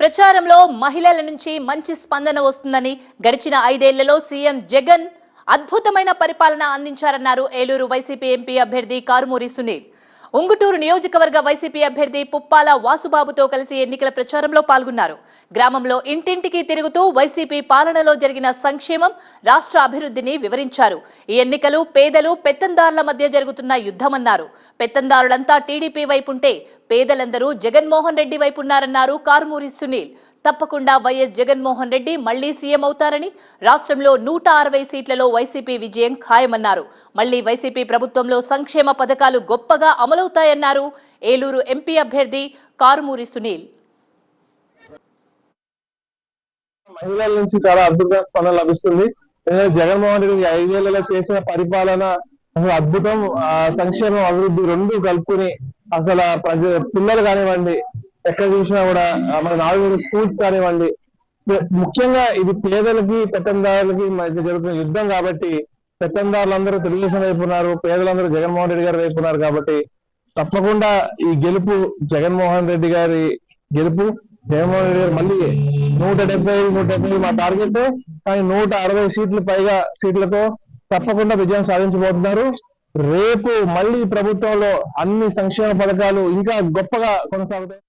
ప్రచారంలో మహిళల నుంచి మంచి స్పందన వస్తుందని గడిచిన ఐదేళ్ళలో సీఎం జగన్ అద్భుతమైన పరిపాలన అందించారన్నారు ఏలూరు వైసీపీ ఎంపీ అభ్యర్థి కారుమూరి సునీల్. ఉంగుటూరు నియోజకవర్గ వైసీపీ అభ్యర్థి పుప్పాల వాసుబాబుతో కలిసి ఎన్నికల ప్రచారంలో పాల్గొన్నారు. గ్రామంలో ఇంటింటికి తిరుగుతూ వైసీపీ పాలనలో జరిగిన సంక్షేమం రాష్ట్ర అభివృద్ధిని వివరించారు. ఈ ఎన్నికలు పేదలు పెత్తందారుల మధ్య జరుగుతున్న యుద్ధమన్నారు. పెత్తందారులంతా టీడీపీ వైపుంటే పేదలందరూ జగన్మోహన్ రెడ్డి వైపున్నారన్నారు కారుమూరి సునీల్. తప్పకుండా వైఎస్ జగన్మోహన్ రెడ్డి మళ్ళీ సీఎం అవుతారని రాష్ట్రంలో నూట అరవై సీట్లలో వైసీపీ విజయం ఖాయమన్నారు. మళ్ళీ వైసీపీ ప్రభుత్వంలో సంక్షేమ పథకాలు గొప్పగా అమలవుతాయన్నారు ఏలూరు ఎంపీ అభ్యర్థి కారుమూరి సునీల్. మహిళల నుంచి చాలా అద్భుతంగా స్పందన లభిస్తుంది. జగన్మోహన్ రెడ్డి ఐదేళ్ళలో చేసిన పరిపాలన అద్భుతం సంక్షేమం అభివృద్ధి రెండు కలుపుకుని అసలు ప్రజ పిల్లలు కానివ్వండి ఎక్కడ చూసినా కూడా మన నాలుగు స్కూల్స్ కానివ్వండి ముఖ్యంగా ఇది పేదలకి పెత్తందారులకి మధ్య జరుగుతున్న యుద్ధం కాబట్టి పెత్తందారులందరూ తెలుగుదేశం వైపు ఉన్నారు పేదలందరూ జగన్మోహన్ రెడ్డి గారి వైపు ఉన్నారు కాబట్టి తప్పకుండా ఈ గెలుపు జగన్మోహన్ రెడ్డి గారి గెలుపు జగన్మోహన్ రెడ్డి గారు మళ్ళీ నూట డెబ్బై ఐదు నూట డెబ్బై మా టార్గెట్ కానీ నూట అరవై సీట్లు పైగా సీట్లతో తప్పకుండా విజయం సాధించబోతున్నారు. రేపు మళ్ళీ ప్రభుత్వంలో అన్ని సంక్షేమ పథకాలు ఇంకా గొప్పగా కొనసాగుతాయి.